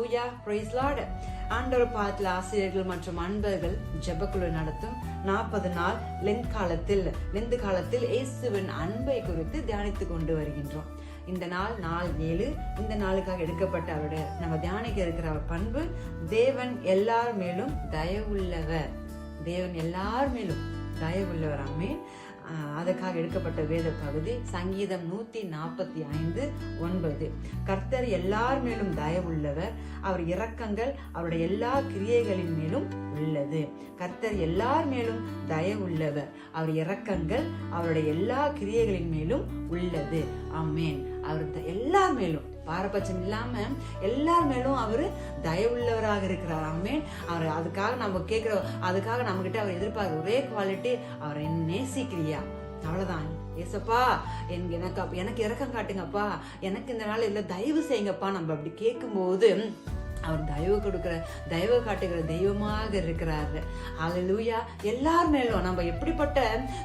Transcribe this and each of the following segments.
Hallelujah price Lord ஆண்டவர் பாதத்தில் ஆசிரியர்கள் மற்றும் அன்பர்கள் ஜெபக்குழு நடத்தும் நாற்பது நாள் லெந்த் காலத்தில் லெந்து காலத்தில் இயேசுவின் அன்பை குறித்து தியானித்து கொண்டு வருகின்றோம். இந்த நாள் நாள் ஏழு இந்த நாளுக்காக எடுக்கப்பட்ட அவருடைய நம்ம தியானிக்க இருக்கிற அவர் பண்பு தேவன் எல்லார் மேலும் தயவுள்ளவர். தேவன் எல்லார் மேலும் தயவுள்ளவர். ஆமென். அதற்காக எடுக்கப்பட்ட வேத பகுதி சங்கீதம் நூத்தி நாற்பத்தி ஐந்து ஒன்பது. கர்த்தர் எல்லார் மேலும் தயவுள்ளவர். அவர் இரக்கங்கள் அவருடைய எல்லா கிரியைகளின் மேலும் உள்ளது. கர்த்தர் எல்லார் மேலும் தயவுள்ளவர். அவர் இரக்கங்கள் அவருடைய எல்லா கிரியைகளின் மேலும் உள்ளது. ஆமேன். அவர் த- எல்லார் மேலும். பாரபட்சம் இல்லாம எல்லார் மேலும் அவரு தயவுள்ளவராக இருக்கிறார். ஆமென். அவர் அதுக்காக நம்ம கேட்கிற அதுக்காக நம்ம கிட்ட அவர் எதிர்பார்க்க ஒரே குவாலிட்டி அவரை நேசிக்கிறியா? அவ்வளவுதான். ஏசப்பா எனக்கு எனக்கு எனக்கு இறக்கம் காட்டுங்கப்பா. எனக்கு இந்த நாள் இல்லை தயவு செய்யுங்கப்பா. நம்ம அப்படி கேட்கும்போது அவர் தயவு கொடுக்கிற தயவு காட்டுகிற தெய்வமாக இருக்கிறாரு. ஹalleluya எல்லார் மேலும் நம்ம எப்படிப்பட்ட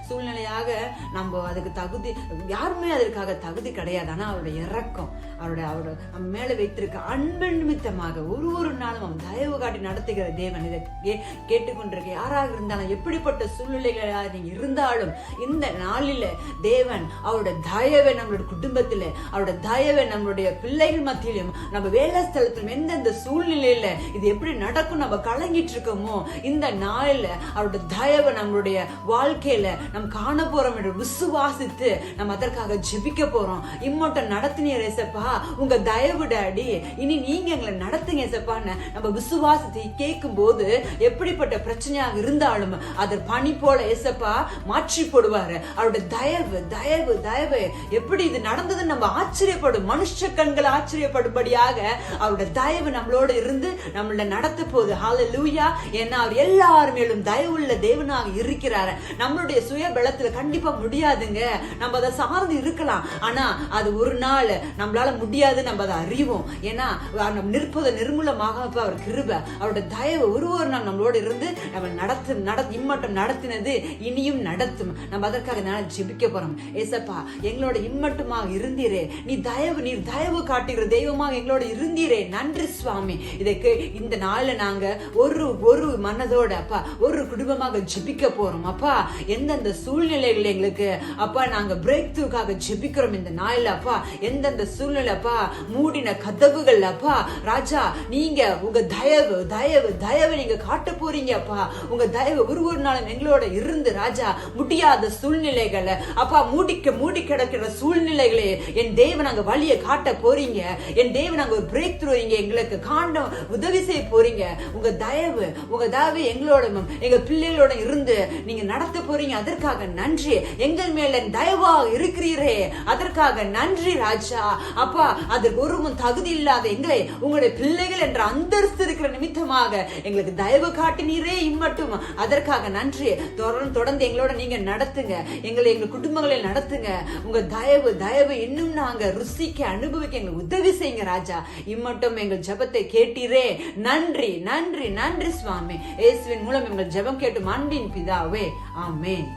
சூழ்நிலையாக நம்ம அதுக்கு தகுதி யாருமே அதற்காக தகுதி கிடையாது. ஆனா அவருடைய இறக்கம் அவருடைய அவருடைய நம்ம மேலே வைத்திருக்க அன்பு நிமித்தமாக ஒரு ஒரு நாளும் அவன் தயவு காட்டி நடத்துகிற தேவன் இதை கே- கேட்டுக்கொண்டிருக்க யாராக இருந்தாலும் எப்படிப்பட்ட சூழ்நிலைகளாக நீங்கள் இருந்தாலும் இந்த நாளில தேவன் அவருடைய தயவை நம்மளுடைய குடும்பத்தில் அவருடைய தயவை நம்மளுடைய பிள்ளைகள் மத்தியிலும் நம்ம வேலை ஸ்தலத்திலும் எந்தெந்த சூழ்நிலையில இது எப்படி நடக்கும் நம்ம கலங்கிட்டு இருக்கோமோ இந்த நாளில அவருடைய தயவை நம்மளுடைய வாழ்க்கையில நம்ம காண போறோம் என்று விசுவாசித்து நம்ம அதற்காக ஜெபிக்க போறோம். இம்மோட்ட நடத்தினீர் ஏசப்பா உங்க தயவு டாடி இனி நீங்க எங்களை நடத்துங்க ஏசப்பான்னு நம்ம விசுவாசத்தை கேட்கும் போது எப்படிப்பட்ட பிரச்சனையாக இருந்தாலும் அதை பணி போல ஏசப்பா மாற்றி போடுவாரு. அவருடைய தயவு தயவு தயவு எப்படி இது நடந்ததுன்னு நம்ம ஆச்சரியப்படும் மனுஷ கண்கள் ஆச்சரியப்படும்படியாக அவருடைய தயவு நம்மளோட இருந்து நம்மள நடத்த போகுது. லூயா ஏன்னா அவர் எல்லார் மேலும் தயவுள்ள தேவனாக இருக்கிறாரு. நம்மளுடைய சுய பலத்துல கண்டிப்பா முடியாதுங்க. நம்ம அதை சார்ந்து இருக்கலாம். ஆனா அது ஒரு நாள் நம்மளால முடியாது நம்ம அதை அறிவோம். ஏன்னா நம்ம நிற்பது நிர்மூலமாக அவர் கிருப அவருடைய தயவு ஒரு ஒரு நாள் நம்மளோட இருந்து நம்ம நடத்தும் நட இம்மட்டம் நடத்தினது இனியும் நடத்தும். நம்ம அதற்காக நான் ஜெபிக்க போறோம். ஏசப்பா எங்களோட இம்மட்டமாக இருந்தீரே. நீ தயவு நீ தயவு காட்டுகிற தெய்வமாக எங்களோட இருந்தீரே. நன்றி சுவாமி. இதற்கு இந்த நாளில் நாங்கள் ஒரு ஒரு மனதோட அப்பா ஒரு குடும்பமாக ஜெபிக்க போறோம். அப்பா எந்தெந்த சூழ்நிலைகள் எங்களுக்கு அப்பா நாங்க பிரேக் த்ரூக்காக ஜெபிக்கிறோம் இந்த நாளில் அப்பா. எந்தெந்த சூழ்நிலைப்பா மூடின கதவுகள் அப்பா. ராஜா நீங்க உங்க தயவு தயவு தயவு நீங்க காட்ட போறீங்க அப்பா. உங்க தயவு ஒரு ஒரு நாளும் எங்களோட இருந்து ராஜா முடியாத சூழ்நிலைகளை அப்பா மூடிக்க மூடி கிடக்கிற சூழ்நிலைகளை என் தேவன் நாங்கள் வழியை காட்ட போறீங்க. என் தேவன் நாங்கள் ஒரு பிரேக் த்ரூ இங்கே எங்களுக்கு ஆண்டவன் உதவி செய்ய போறீங்க. உங்க தயவு உங்க தயவு எங்களோட எங்க பிள்ளைகளோட இருந்து நீங்க நடத்த போறீங்க. அதற்காக நன்றி. எங்கள் மேல தயவா இருக்கிறீரே. அதற்காக நன்றி ராஜா. அப்பா அதற்கு ஒருவும் தகுதி இல்லாத எங்களை உங்களுடைய பிள்ளைகள் என்ற அந்தஸ்து இருக்கிற நிமித்தமாக எங்களுக்கு தயவு காட்டினீரே. இம்மட்டும் அதற்காக நன்றி. தொடர்ந்து தொடர்ந்து எங்களோட நீங்க நடத்துங்க. எங்களை எங்க குடும்பங்களை நடத்துங்க. உங்க தயவு தயவு இன்னும் நாங்க ருசிக்க அனுபவிக்க எங்களுக்கு உதவி செய்யுங்க ராஜா. இம்மட்டும் எங்கள் ஜெபத்தை கேட்டீரே. நன்றி நன்றி நன்றி சுவாமி. இயேசுவின் மூலம் எங்கள் ஜெபம் கேட்டு அன்பின் பிதாவே. ஆமேன்.